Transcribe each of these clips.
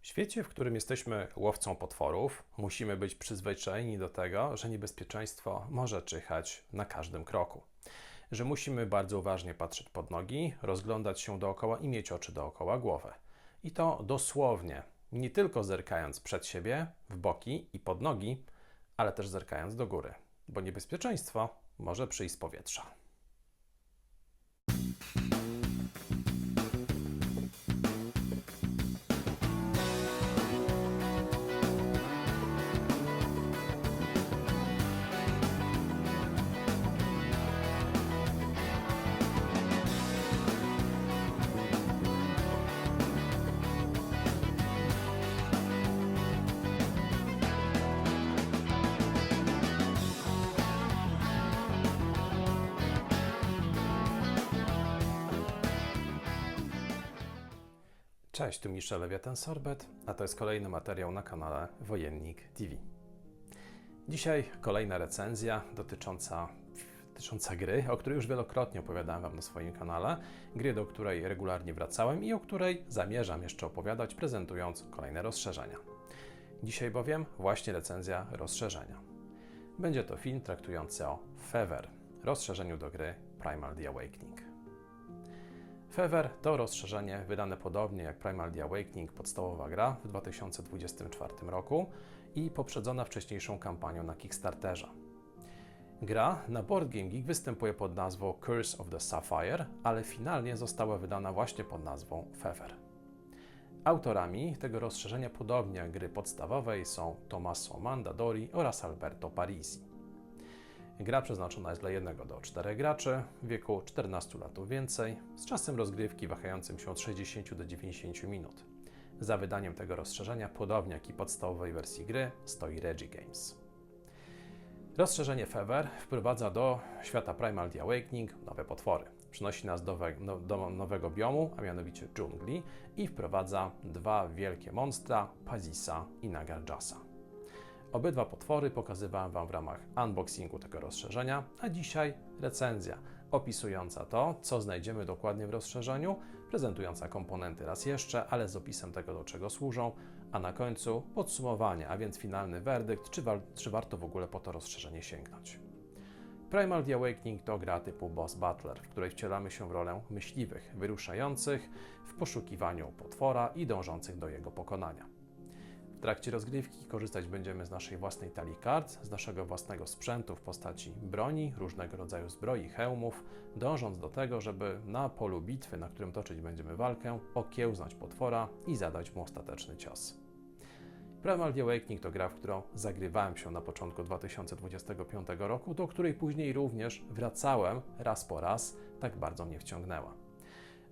W świecie, w którym jesteśmy łowcą potworów, musimy być przyzwyczajeni do tego, że niebezpieczeństwo może czyhać na każdym kroku. Że musimy bardzo uważnie patrzeć pod nogi, rozglądać się dookoła i mieć oczy dookoła głowy. I to dosłownie, nie tylko zerkając przed siebie, w boki i pod nogi, ale też zerkając do góry, bo niebezpieczeństwo może przyjść z powietrza. Cześć, tu Michel Lewiatan Sorbet, a to jest kolejny materiał na kanale Wojennik TV. Dzisiaj kolejna recenzja dotycząca, dotycząca gry, o której już wielokrotnie opowiadałem Wam na swoim kanale. Gry, do której regularnie wracałem i o której zamierzam jeszcze opowiadać, prezentując kolejne rozszerzenia. Dzisiaj bowiem właśnie recenzja rozszerzenia. Będzie to film traktujący o Fever, rozszerzeniu do gry Primal The Awakening. Fever to rozszerzenie wydane podobnie jak Primal The Awakening, podstawowa gra w 2024 roku i poprzedzona wcześniejszą kampanią na Kickstarterze. Gra na Board Game Geek występuje pod nazwą Curse of the Sapphire, ale finalnie została wydana właśnie pod nazwą Fever. Autorami tego rozszerzenia, podobnie jak gry podstawowej, są Tommaso Mandadori oraz Alberto Parisi. Gra przeznaczona jest dla 1 do 4 graczy w wieku 14 lat lub więcej, z czasem rozgrywki wahającym się od 60 do 90 minut. Za wydaniem tego rozszerzenia, podobnie jak i podstawowej wersji gry, stoi Regi Games. Rozszerzenie Fever wprowadza do świata Primal The Awakening nowe potwory. Przynosi nas do, no, do nowego biomu, a mianowicie dżungli i wprowadza dwa wielkie monstra, Pazisa i Nagarjasa. Obydwa potwory pokazywałem Wam w ramach unboxingu tego rozszerzenia, a dzisiaj recenzja opisująca to, co znajdziemy dokładnie w rozszerzeniu, prezentująca komponenty raz jeszcze, ale z opisem tego, do czego służą, a na końcu podsumowanie, a więc finalny werdykt, czy, wa- czy warto w ogóle po to rozszerzenie sięgnąć. Primal The Awakening to gra typu Boss Battler, w której wcielamy się w rolę myśliwych, wyruszających w poszukiwaniu potwora i dążących do jego pokonania. W trakcie rozgrywki korzystać będziemy z naszej własnej talii kart, z naszego własnego sprzętu w postaci broni, różnego rodzaju zbroi, hełmów, dążąc do tego, żeby na polu bitwy, na którym toczyć będziemy walkę, okiełznać potwora i zadać mu ostateczny cios. Primal The Awakening to gra, w którą zagrywałem się na początku 2025 roku, do której później również wracałem raz po raz, tak bardzo mnie wciągnęła.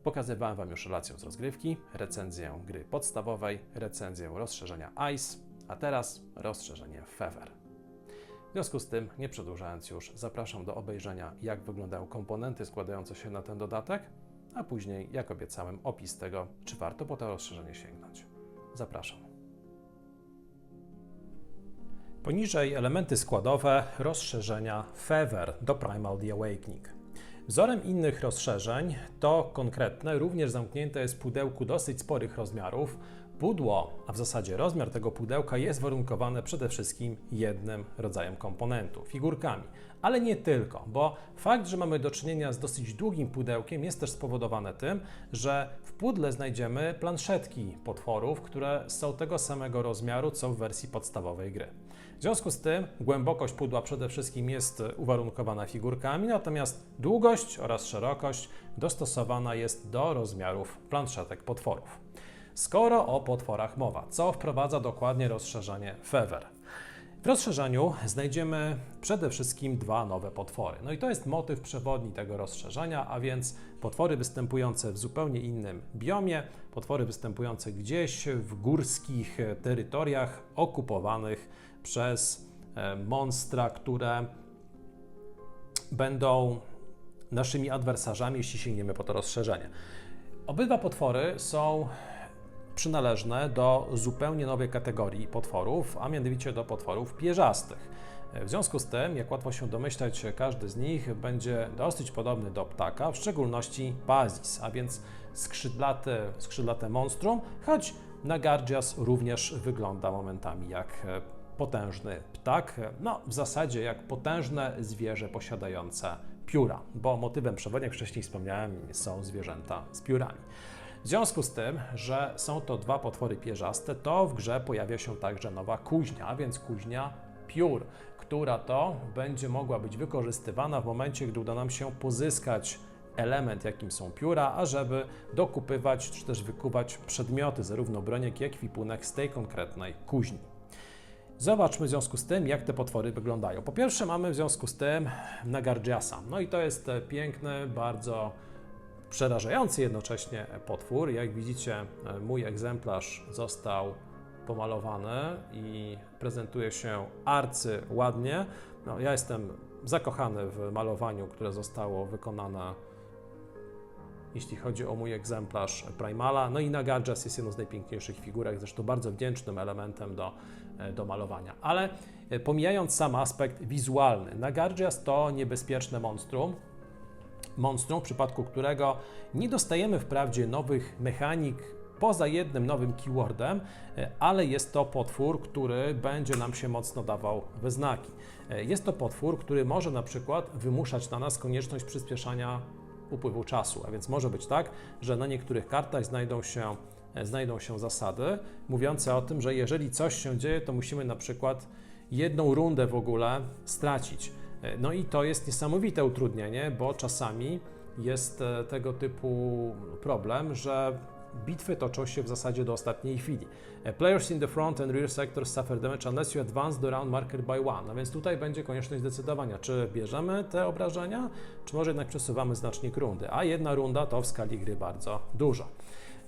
Pokazywałem Wam już relację z rozgrywki, recenzję gry podstawowej, recenzję rozszerzenia ICE, a teraz rozszerzenie Fever. W związku z tym, nie przedłużając już, zapraszam do obejrzenia, jak wyglądają komponenty składające się na ten dodatek, a później, jak obiecałem, opis tego, czy warto po to rozszerzenie sięgnąć. Zapraszam. Poniżej elementy składowe rozszerzenia Fever do Primal The Awakening. Wzorem innych rozszerzeń to konkretne, również zamknięte jest pudełku dosyć sporych rozmiarów. Pudło, a w zasadzie rozmiar tego pudełka jest warunkowane przede wszystkim jednym rodzajem komponentu figurkami. Ale nie tylko, bo fakt, że mamy do czynienia z dosyć długim pudełkiem jest też spowodowane tym, że w pudle znajdziemy planszetki potworów, które są tego samego rozmiaru co w wersji podstawowej gry. W związku z tym głębokość pudła przede wszystkim jest uwarunkowana figurkami, natomiast długość oraz szerokość dostosowana jest do rozmiarów planszetek potworów. Skoro o potworach mowa, co wprowadza dokładnie rozszerzenie Fever? W rozszerzeniu znajdziemy przede wszystkim dwa nowe potwory. No i to jest motyw przewodni tego rozszerzenia, a więc potwory występujące w zupełnie innym biomie, potwory występujące gdzieś w górskich terytoriach okupowanych przez e, monstra, które będą naszymi adwersarzami, jeśli sięgniemy po to rozszerzenie. Obydwa potwory są przynależne do zupełnie nowej kategorii potworów, a mianowicie do potworów pierzastych. W związku z tym, jak łatwo się domyślać, każdy z nich będzie dosyć podobny do ptaka, w szczególności Pazis, a więc skrzydlate, skrzydlate monstrum, choć Nagardias również wygląda momentami jak e, potężny ptak, no w zasadzie jak potężne zwierzę posiadające pióra, bo motywem przewodnim, jak wcześniej wspomniałem, są zwierzęta z piórami. W związku z tym, że są to dwa potwory pierzaste, to w grze pojawia się także nowa kuźnia, a więc kuźnia piór, która to będzie mogła być wykorzystywana w momencie, gdy uda nam się pozyskać element, jakim są pióra, ażeby dokupywać czy też wykuwać przedmioty, zarówno broń, jak i ekwipunek z tej konkretnej kuźni. Zobaczmy w związku z tym, jak te potwory wyglądają. Po pierwsze, mamy w związku z tym Nagardiasa. No i to jest e, piękny, bardzo przerażający jednocześnie potwór. Jak widzicie, mój egzemplarz został pomalowany i prezentuje się arcy ładnie. No, ja jestem zakochany w malowaniu, które zostało wykonane jeśli chodzi o mój egzemplarz Primala. No i Nagarjas jest jedną z najpiękniejszych figurek, zresztą bardzo wdzięcznym elementem do, do malowania. Ale pomijając sam aspekt wizualny, Nagarjas to niebezpieczne monstrum, monstrum, w przypadku którego nie dostajemy wprawdzie nowych mechanik poza jednym nowym keywordem, e, ale jest to potwór, który będzie nam się mocno dawał we znaki. E, Jest to potwór, który może na przykład wymuszać na nas konieczność przyspieszania upływu czasu, a więc może być tak, że na niektórych kartach znajdą się, e, znajdą się zasady mówiące o tym, że jeżeli coś się dzieje, to musimy na przykład jedną rundę w ogóle stracić. E, No i to jest niesamowite utrudnienie, bo czasami jest e, tego typu problem, że bitwy toczą się w zasadzie do ostatniej chwili. E, Players in the front and rear sectors suffer damage unless you advance the round marker by one. No więc tutaj będzie konieczność zdecydowania, czy bierzemy te obrażenia, czy może jednak przesuwamy znacznik rundy. A jedna runda to w skali gry bardzo dużo.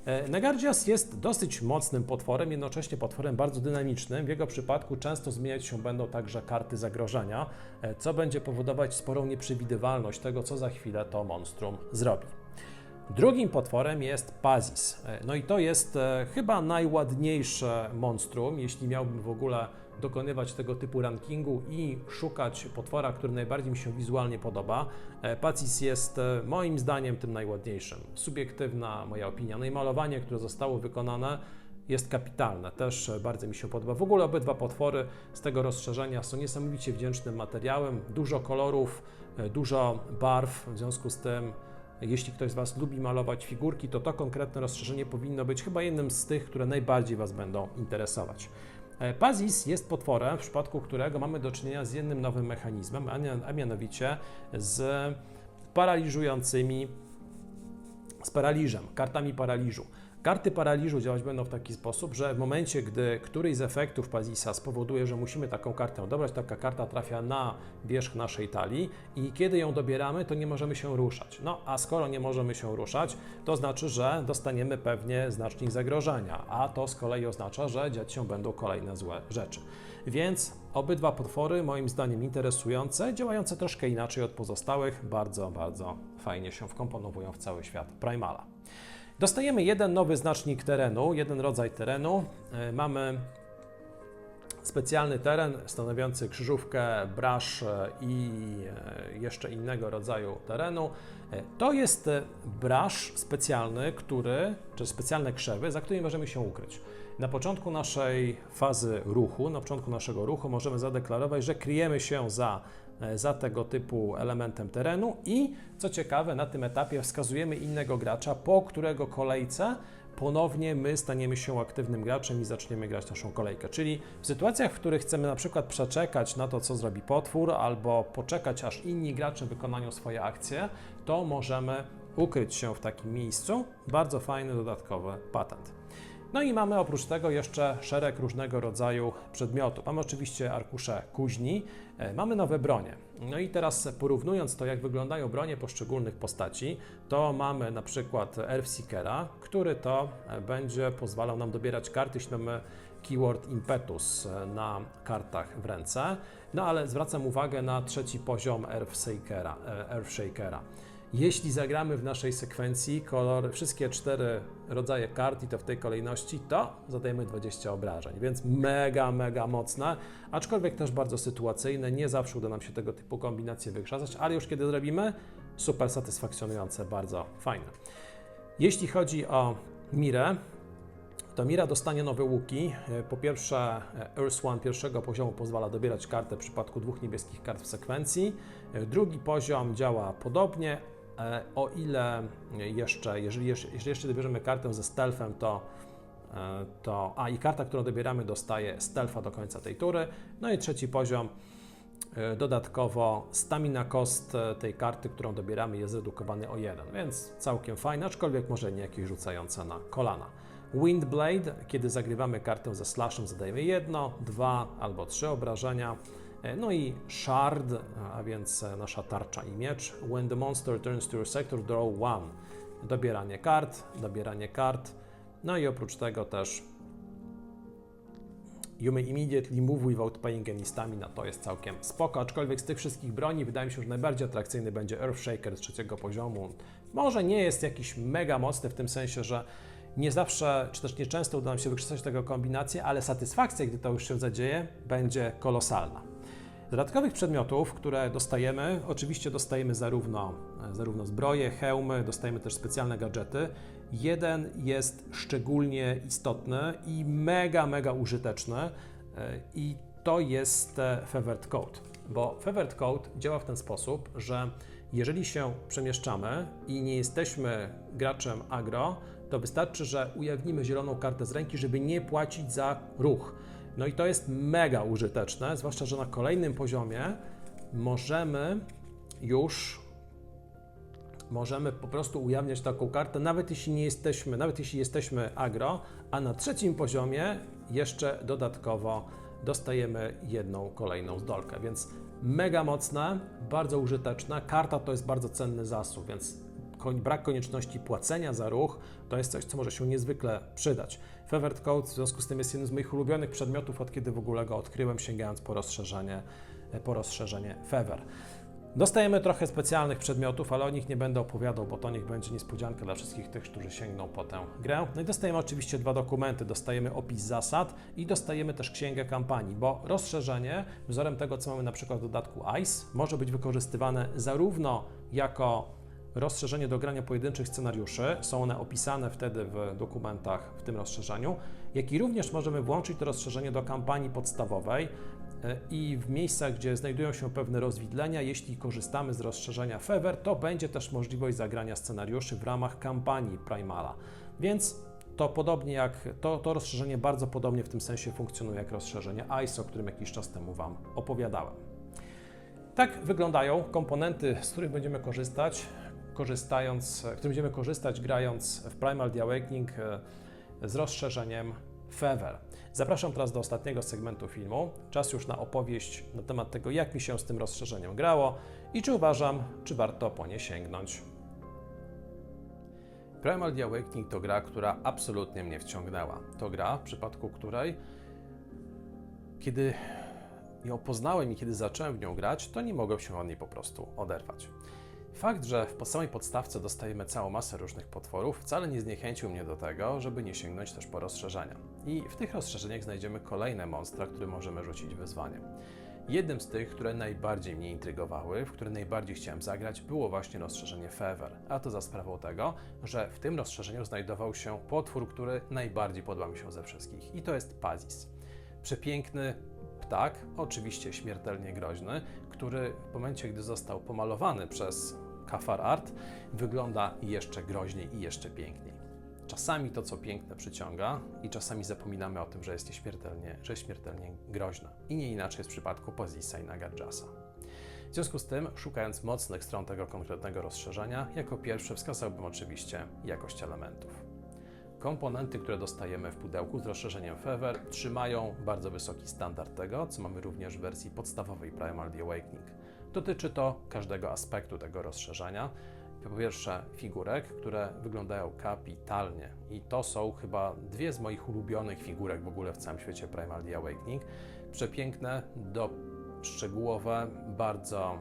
E, Nagardias jest dosyć mocnym potworem, jednocześnie potworem bardzo dynamicznym. W jego przypadku często zmieniać się będą także karty zagrożenia, e, co będzie powodować sporą nieprzewidywalność tego, co za chwilę to monstrum zrobi. Drugim potworem jest Pazis. E, No i to jest chyba najładniejsze monstrum, jeśli miałbym w ogóle dokonywać tego typu rankingu i szukać potwora, który najbardziej mi się wizualnie podoba. E, Pazis jest e, moim zdaniem tym najładniejszym. Subiektywna moja opinia. No i malowanie, które zostało wykonane jest kapitalne, też e, bardzo mi się podoba. W ogóle obydwa potwory z tego rozszerzenia są niesamowicie wdzięcznym materiałem, dużo kolorów, dużo barw, w związku z tym jeśli ktoś z Was lubi malować figurki, to to konkretne rozszerzenie powinno być chyba jednym z tych, które najbardziej Was będą interesować. E, Pazis jest potworem, w przypadku którego mamy do czynienia z jednym nowym mechanizmem, a mianowicie z paraliżującymi, z paraliżem, kartami paraliżu. Karty paraliżu działać będą w taki sposób, że w momencie, gdy któryś z efektów Pazisa spowoduje, że musimy taką kartę dobrać, taka karta trafia na wierzch naszej talii i kiedy ją dobieramy, to nie możemy się ruszać. No a skoro nie możemy się ruszać, to znaczy, że dostaniemy pewnie znacznik zagrożenia, a to z kolei oznacza, że dziać się będą kolejne złe rzeczy. Więc obydwa potwory, moim zdaniem interesujące, działające troszkę inaczej od pozostałych, bardzo, bardzo fajnie się wkomponowują w cały świat Primala. Dostajemy jeden nowy znacznik terenu, jeden rodzaj terenu. E, Mamy specjalny teren stanowiący krzyżówkę, brasz i e, jeszcze innego rodzaju terenu. E, To jest brasz specjalny, który, czy specjalne krzewy, za którymi możemy się ukryć. Na początku naszej fazy ruchu, na początku naszego ruchu możemy zadeklarować, że kryjemy się za, za tego typu elementem terenu i co ciekawe, na tym etapie wskazujemy innego gracza, po którego kolejce ponownie my staniemy się aktywnym graczem i zaczniemy grać naszą kolejkę. Czyli w sytuacjach, w których chcemy na przykład przeczekać na to, co zrobi potwór, albo poczekać, aż inni gracze wykonają swoje akcje, to możemy ukryć się w takim miejscu. Bardzo fajny dodatkowy patent. No i mamy oprócz tego jeszcze szereg różnego rodzaju przedmiotów. Mamy oczywiście arkusze kuźni, e, mamy nowe bronie. No i teraz porównując to, jak wyglądają bronie poszczególnych postaci, to mamy na przykład Earthseekera, który to e, będzie pozwalał nam dobierać karty, jeśli mamy keyword impetus e, na kartach w ręce. No ale zwracam uwagę na trzeci poziom Earthshakera. Earthshakera. Jeśli zagramy w naszej sekwencji kolor, wszystkie cztery rodzaje kart i to w tej kolejności, to zadajemy 20 obrażeń, więc mega, mega mocne, aczkolwiek też bardzo sytuacyjne. Nie zawsze uda nam się tego typu kombinacje wykrzesać, ale już kiedy zrobimy, super satysfakcjonujące, bardzo fajne. Jeśli chodzi o Mirę, to Mira dostanie nowe łuki. Po pierwsze, e, Earth One pierwszego poziomu pozwala dobierać kartę w przypadku dwóch niebieskich kart w sekwencji. Drugi poziom działa podobnie, o ile jeszcze, jeżeli jeżeli jeszcze dobierzemy kartę ze stealthem, to, e, to. A i karta, którą dobieramy, dostaje stealtha do końca tej tury. No i trzeci poziom. e, Dodatkowo stamina cost e, tej karty, którą dobieramy, jest zredukowany o 1, więc całkiem fajne, aczkolwiek może nie jakieś rzucające na kolana. Windblade, kiedy zagrywamy kartę ze slashem, zadajemy jedno, dwa albo trzy obrażenia. E, No i Shard, a więc nasza tarcza i miecz. When the monster turns to your sector, draw one. Dobieranie kart, dobieranie kart. No i oprócz tego też You may immediately move without paying any stamina, to jest całkiem spoko, aczkolwiek z tych wszystkich broni wydaje mi się, że najbardziej atrakcyjny będzie Earthshaker z trzeciego poziomu. Może nie jest jakiś mega mocny w tym sensie, że nie zawsze, czy też nieczęsto uda nam się wykrzesać tego kombinację, ale satysfakcja, gdy to już się zadzieje, będzie kolosalna. Dodatkowych przedmiotów, które dostajemy, oczywiście dostajemy zarówno, zarówno zbroje, hełmy, dostajemy też specjalne gadżety. Jeden jest szczególnie istotny i mega, mega użyteczny e, i to jest e, Feathered Coat, bo Feathered Coat działa w ten sposób, że jeżeli się przemieszczamy i nie jesteśmy graczem agro, to wystarczy, że ujawnimy zieloną kartę z ręki, żeby nie płacić za ruch. No i to jest mega użyteczne, zwłaszcza, że na kolejnym poziomie możemy już możemy po prostu ujawniać taką kartę, nawet jeśli nie jesteśmy, nawet jeśli jesteśmy agro, a na trzecim poziomie jeszcze dodatkowo dostajemy jedną kolejną zdolkę, więc mega mocne, bardzo użyteczne. Karta to jest bardzo cenny zasób, więc brak konieczności płacenia za ruch to jest coś, co może się niezwykle przydać. Feathered Coat w związku z tym jest jednym z moich ulubionych przedmiotów, od kiedy w ogóle go odkryłem, sięgając po rozszerzenie, po rozszerzenie Feather. Dostajemy trochę specjalnych przedmiotów, ale o nich nie będę opowiadał, bo to niech będzie niespodzianka dla wszystkich tych, którzy sięgną po tę grę. No i dostajemy oczywiście dwa dokumenty. Dostajemy opis zasad i dostajemy też księgę kampanii, bo rozszerzenie, wzorem tego, co mamy na przykład w dodatku ICE, może być wykorzystywane zarówno jako rozszerzenie do grania pojedynczych scenariuszy, są one opisane wtedy w dokumentach w tym rozszerzeniu, jak i również możemy włączyć to rozszerzenie do kampanii podstawowej e, i w miejscach, gdzie znajdują się pewne rozwidlenia, jeśli korzystamy z rozszerzenia Fever, to będzie też możliwość zagrania scenariuszy w ramach kampanii Primala. Więc to podobnie jak to, to rozszerzenie bardzo podobnie w tym sensie funkcjonuje jak rozszerzenie ICE, o którym jakiś czas temu Wam opowiadałem. Tak wyglądają komponenty, z których będziemy korzystać, korzystając, których będziemy korzystać grając w Primal Awakening e, z rozszerzeniem Fever. Zapraszam teraz do ostatniego segmentu filmu. Czas już na opowieść na temat tego, jak mi się z tym rozszerzeniem grało i czy uważam, czy warto po nie sięgnąć. Primal The Awakening to gra, która absolutnie mnie wciągnęła. To gra, w przypadku której, kiedy ją poznałem i kiedy zacząłem w nią grać, to nie mogłem się od niej po prostu oderwać. Fakt, że w samej podstawce dostajemy całą masę różnych potworów, wcale nie zniechęcił mnie do tego, żeby nie sięgnąć też po rozszerzenia. I w tych rozszerzeniach znajdziemy kolejne monstra, które możemy rzucić wyzwanie. Jednym z tych, które najbardziej mnie intrygowały, w które najbardziej chciałem zagrać, było właśnie rozszerzenie Fever. A to za sprawą tego, że w tym rozszerzeniu znajdował się potwór, który najbardziej podoba mi się ze wszystkich. I to jest Pazis. Przepiękny ptak, oczywiście śmiertelnie groźny, który w momencie, gdy został pomalowany przez Kafar Art, wygląda jeszcze groźniej i jeszcze piękniej. Czasami to, co piękne, przyciąga, i czasami zapominamy o tym, że jest śmiertelnie, że śmiertelnie groźna. I nie inaczej jest w przypadku Pozisa i Nagadżasa. W związku z tym, szukając mocnych stron tego konkretnego rozszerzenia, jako pierwsze wskazałbym oczywiście jakość elementów. Komponenty, które dostajemy w pudełku z rozszerzeniem Fever, trzymają bardzo wysoki standard tego, co mamy również w wersji podstawowej Primal The Awakening. Dotyczy to każdego aspektu tego rozszerzenia. Po pierwsze, figurek, które wyglądają kapitalnie. I to są chyba dwie z moich ulubionych figurek w ogóle w całym świecie Primal The Awakening. Przepiękne, do szczegółowe, bardzo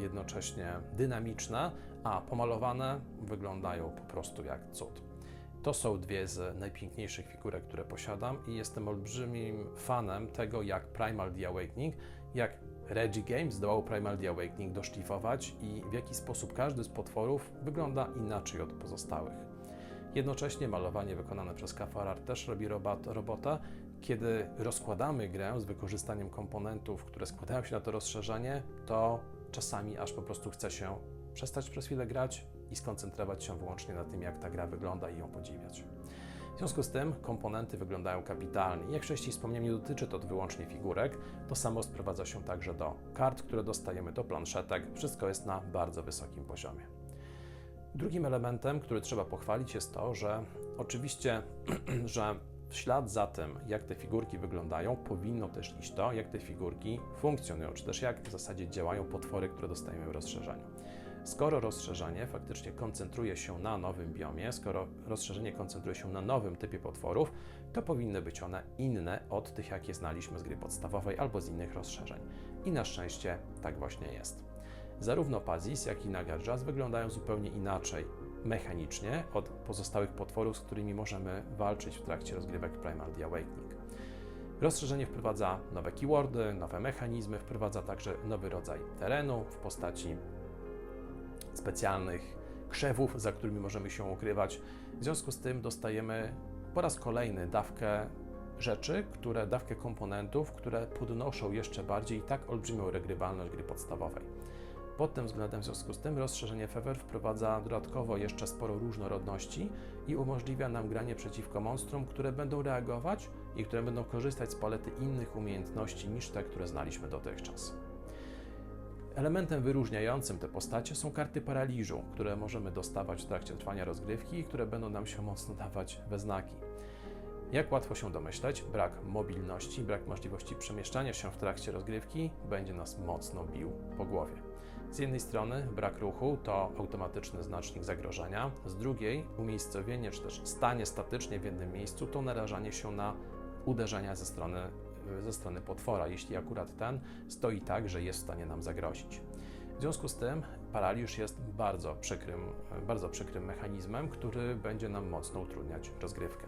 jednocześnie dynamiczne, a pomalowane wyglądają po prostu jak cud. To są dwie z najpiękniejszych figurek, które posiadam i jestem olbrzymim fanem tego, jak Primal The Awakening, jak Reggie Games zdołał Primal The Awakening doszlifować i w jaki sposób każdy z potworów wygląda inaczej od pozostałych. Jednocześnie malowanie wykonane przez Kafarar też robi robot, robota. Kiedy rozkładamy grę z wykorzystaniem komponentów, które składają się na to rozszerzenie, to czasami aż po prostu chce się przestać przez chwilę grać i skoncentrować się wyłącznie na tym, jak ta gra wygląda i ją podziwiać. W związku z tym komponenty wyglądają kapitalnie. Jak wcześniej wspomniałem, nie dotyczy to wyłącznie figurek, to samo sprowadza się także do kart, które dostajemy, do planszetek. Wszystko jest na bardzo wysokim poziomie. Drugim elementem, który trzeba pochwalić, jest to, że oczywiście, że w ślad za tym, jak te figurki wyglądają, powinno też iść to, jak te figurki funkcjonują, czy też jak w zasadzie działają potwory, które dostajemy w rozszerzeniu. Skoro rozszerzenie faktycznie koncentruje się na nowym biomie, skoro rozszerzenie koncentruje się na nowym typie potworów, to powinny być one inne od tych, jakie znaliśmy z gry podstawowej albo z innych rozszerzeń. I na szczęście tak właśnie jest. Zarówno Pazis, jak i Nagadżas wyglądają zupełnie inaczej mechanicznie od pozostałych potworów, z którymi możemy walczyć w trakcie rozgrywek Primal The Awakening. Rozszerzenie wprowadza nowe keywordy, nowe mechanizmy, wprowadza także nowy rodzaj terenu w postaci specjalnych krzewów, za którymi możemy się ukrywać. W związku z tym dostajemy po raz kolejny dawkę rzeczy, które, dawkę komponentów, które podnoszą jeszcze bardziej tak olbrzymią regrywalność gry podstawowej. Pod tym względem, w związku z tym, rozszerzenie Fever wprowadza dodatkowo jeszcze sporo różnorodności i umożliwia nam granie przeciwko monstrum, które będą reagować i które będą korzystać z palety innych umiejętności niż te, które znaliśmy dotychczas. Elementem wyróżniającym te postacie są karty paraliżu, które możemy dostawać w trakcie trwania rozgrywki i które będą nam się mocno dawać we znaki. Jak łatwo się domyśleć, brak mobilności, brak możliwości przemieszczania się w trakcie rozgrywki będzie nas mocno bił po głowie. Z jednej strony brak ruchu to automatyczny znacznik zagrożenia, z drugiej umiejscowienie czy też stanie statycznie w jednym miejscu to narażanie się na uderzenia ze strony ze strony potwora, jeśli akurat ten stoi tak, że jest w stanie nam zagrozić. W związku z tym paraliż jest bardzo przykrym, bardzo przykrym mechanizmem, który będzie nam mocno utrudniać rozgrywkę.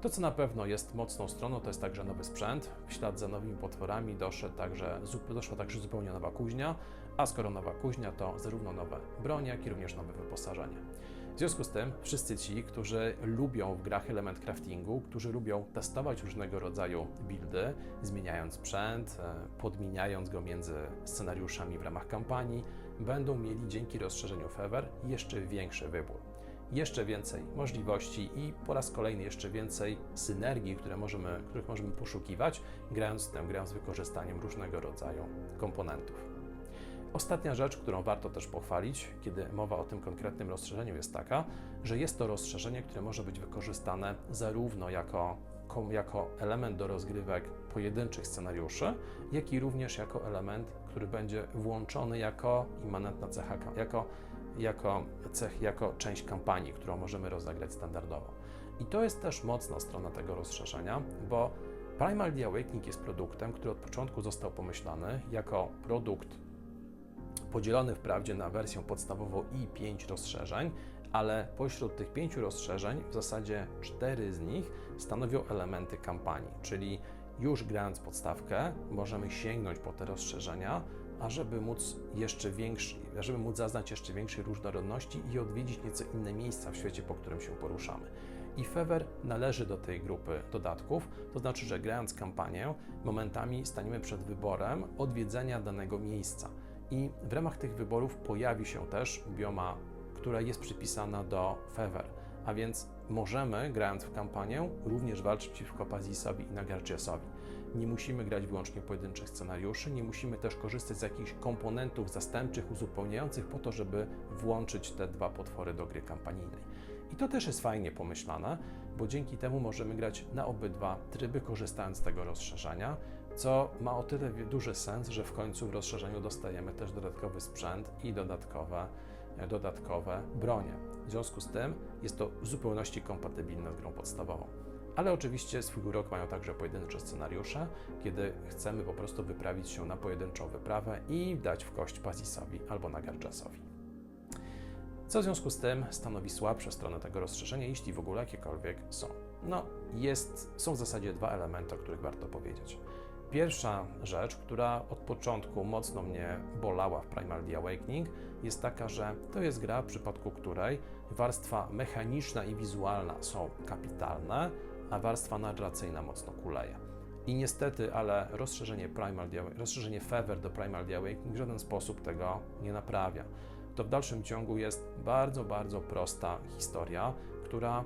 To, co na pewno jest mocną stroną, to jest także nowy sprzęt. W ślad za nowymi potworami doszedł także, doszła także zupełnie nowa kuźnia, a skoro nowa kuźnia, to zarówno nowe bronie, jak i również nowe wyposażenie. W związku z tym wszyscy ci, którzy lubią w grach element craftingu, którzy lubią testować różnego rodzaju buildy, zmieniając sprzęt, e, podmieniając go między scenariuszami w ramach kampanii, będą mieli dzięki rozszerzeniu Fever jeszcze większy wybór. Jeszcze więcej możliwości i po raz kolejny jeszcze więcej synergii, które możemy, których możemy poszukiwać, grając tę grę z wykorzystaniem różnego rodzaju komponentów. Ostatnia rzecz, którą warto też pochwalić, kiedy mowa o tym konkretnym rozszerzeniu, jest taka, że jest to rozszerzenie, które może być wykorzystane zarówno jako, jako element do rozgrywek pojedynczych scenariuszy, jak i również jako element, który będzie włączony jako immanentna cecha, jako, jako cech, jako część kampanii, którą możemy rozegrać standardowo. I to jest też mocna strona tego rozszerzenia, bo Primal The Awakening jest produktem, który od początku został pomyślany jako produkt podzielony wprawdzie na wersję podstawową i pięć rozszerzeń, ale pośród tych pięciu rozszerzeń w zasadzie cztery z nich stanowią elementy kampanii, czyli już grając podstawkę możemy sięgnąć po te rozszerzenia, ażeby móc jeszcze większy, ażeby móc zaznać jeszcze większej różnorodności i odwiedzić nieco inne miejsca w świecie, po którym się poruszamy. I Fever należy do tej grupy dodatków, to znaczy, że grając kampanię, momentami staniemy przed wyborem odwiedzenia danego miejsca i w ramach tych wyborów pojawi się też bioma, która jest przypisana do Fever, a więc możemy, grając w kampanię, również walczyć przeciwko Pazisowi i Nagarjesowi. Nie musimy grać wyłącznie pojedynczych scenariuszy, nie musimy też korzystać z jakichś komponentów zastępczych, uzupełniających po to, żeby włączyć te dwa potwory do gry kampanijnej. I to też jest fajnie pomyślane, bo dzięki temu możemy grać na obydwa tryby, korzystając z tego rozszerzenia, co ma o tyle duży sens, że w końcu w rozszerzeniu dostajemy też dodatkowy sprzęt i dodatkowe, e, dodatkowe bronie. W związku z tym jest to w zupełności kompatybilne z grą podstawową. Ale oczywiście swój urok mają także pojedyncze scenariusze, kiedy chcemy po prostu wyprawić się na pojedynczą wyprawę i dać w kość Pazisowi albo Nagarjasowi. Co w związku z tym stanowi słabsze strony tego rozszerzenia, jeśli w ogóle jakiekolwiek są? No, jest, są w zasadzie dwa elementy, o których warto powiedzieć. Pierwsza rzecz, która od początku mocno mnie bolała w Primal The Awakening, jest taka, że to jest gra, w przypadku której warstwa mechaniczna i wizualna są kapitalne, a warstwa narracyjna mocno kuleje. I niestety, ale rozszerzenie, Primal The, rozszerzenie Fever do Primal The Awakening w żaden sposób tego nie naprawia. To w dalszym ciągu jest bardzo, bardzo prosta historia, która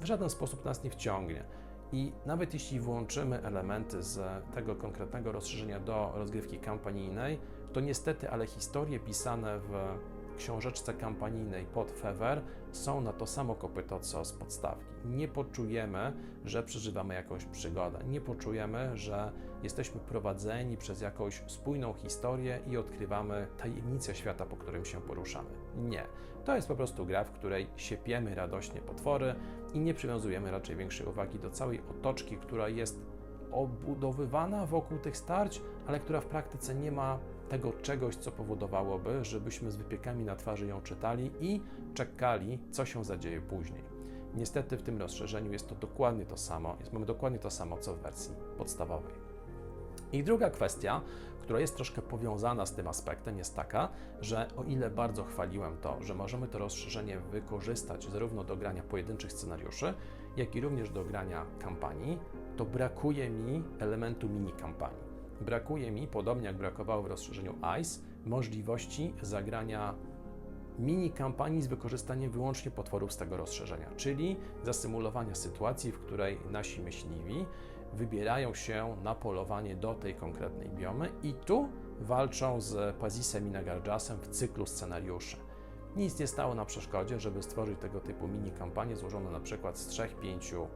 w żaden sposób nas nie wciągnie. I nawet jeśli włączymy elementy z tego konkretnego rozszerzenia do rozgrywki kampanijnej, to niestety, ale historie pisane w książeczce kampanijnej pod Fever są na to samo kopyto co z podstawki. Nie poczujemy, że przeżywamy jakąś przygodę, nie poczujemy, że jesteśmy prowadzeni przez jakąś spójną historię i odkrywamy tajemnice świata, po którym się poruszamy. Nie. To jest po prostu gra, w której siepiemy radośnie potwory i nie przywiązujemy raczej większej uwagi do całej otoczki, która jest obudowywana wokół tych starć, ale która w praktyce nie ma tego czegoś, co powodowałoby, żebyśmy z wypiekami na twarzy ją czytali i czekali, co się zadzieje później. Niestety w tym rozszerzeniu jest to dokładnie to samo, jest, mamy dokładnie to samo, co w wersji podstawowej. I druga kwestia, która jest troszkę powiązana z tym aspektem, jest taka, że o ile bardzo chwaliłem to, że możemy to rozszerzenie wykorzystać zarówno do grania pojedynczych scenariuszy, jak i również do grania kampanii, to brakuje mi elementu mini kampanii. Brakuje mi, podobnie jak brakowało w rozszerzeniu ICE, możliwości zagrania mini kampanii z wykorzystaniem wyłącznie potworów z tego rozszerzenia, czyli zasymulowania sytuacji, w której nasi myśliwi wybierają się na polowanie do tej konkretnej biomy i tu walczą z Pazisem i Nagarjasem w cyklu scenariuszy. Nic nie stało na przeszkodzie, żeby stworzyć tego typu mini kampanię złożoną na przykład z 3-5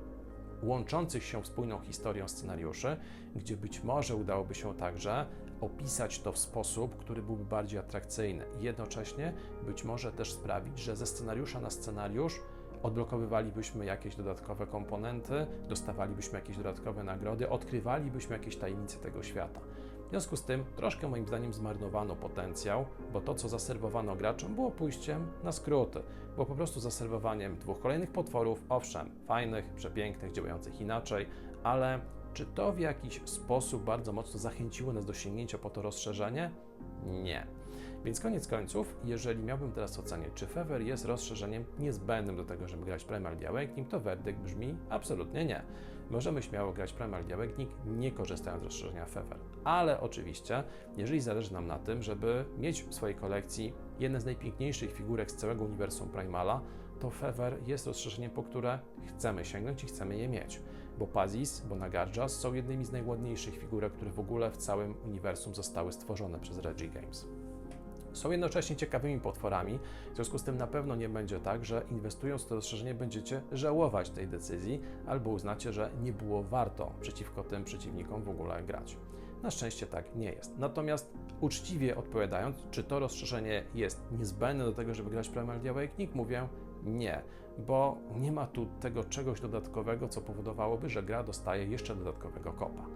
łączących się wspólną historią scenariuszy, gdzie być może udałoby się także opisać to w sposób, który byłby bardziej atrakcyjny. Jednocześnie być może też sprawić, że ze scenariusza na scenariusz odblokowywalibyśmy jakieś dodatkowe komponenty, dostawalibyśmy jakieś dodatkowe nagrody, odkrywalibyśmy jakieś tajemnice tego świata. W związku z tym troszkę moim zdaniem zmarnowano potencjał, bo to, co zaserwowano graczom, było pójściem na skróty. Było po prostu zaserwowaniem dwóch kolejnych potworów, owszem, fajnych, przepięknych, działających inaczej, ale czy to w jakiś sposób bardzo mocno zachęciło nas do sięgnięcia po to rozszerzenie? Nie. Więc koniec końców, jeżeli miałbym teraz ocenić, czy Fever jest rozszerzeniem niezbędnym do tego, żeby grać Primal The to werdykt brzmi absolutnie nie. Możemy śmiało grać Primal The Awakening, nie korzystając z rozszerzenia Fever. Ale oczywiście, jeżeli zależy nam na tym, żeby mieć w swojej kolekcji jedne z najpiękniejszych figurek z całego uniwersum Primala, to Fever jest rozszerzeniem, po które chcemy sięgnąć i chcemy je mieć. Bo Pazis, bo Nagarjas są jednymi z najładniejszych figurek, które w ogóle w całym uniwersum zostały stworzone przez Reggie Games. Są jednocześnie ciekawymi potworami, w związku z tym na pewno nie będzie tak, że inwestując w to rozszerzenie będziecie żałować tej decyzji albo uznacie, że nie było warto przeciwko tym przeciwnikom w ogóle grać. Na szczęście tak nie jest. Natomiast uczciwie odpowiadając, czy to rozszerzenie jest niezbędne do tego, żeby grać The Awakening, mówię nie, bo nie ma tu tego czegoś dodatkowego, co powodowałoby, że gra dostaje jeszcze dodatkowego kopa.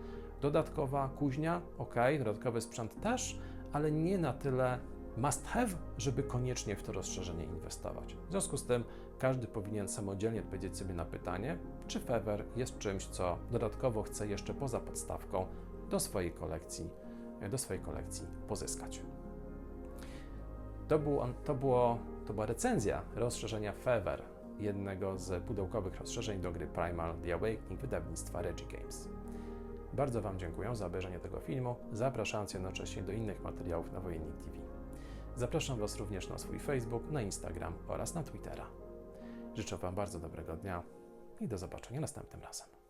Dodatkowa kuźnia, ok, dodatkowy sprzęt też, ale nie na tyle must have, żeby koniecznie w to rozszerzenie inwestować. W związku z tym każdy powinien samodzielnie odpowiedzieć sobie na pytanie, czy Fever jest czymś, co dodatkowo chce jeszcze poza podstawką do swojej kolekcji, do swojej kolekcji pozyskać. To, było, to, było, to była recenzja rozszerzenia Fever, jednego z pudełkowych rozszerzeń do gry Primal The Awakening wydawnictwa Reggie Games. Bardzo Wam dziękuję za obejrzenie tego filmu, zapraszając jednocześnie do innych materiałów na Wojennik TV. Zapraszam Was również na swój Facebook, na Instagram oraz na Twittera. Życzę Wam bardzo dobrego dnia i do zobaczenia następnym razem.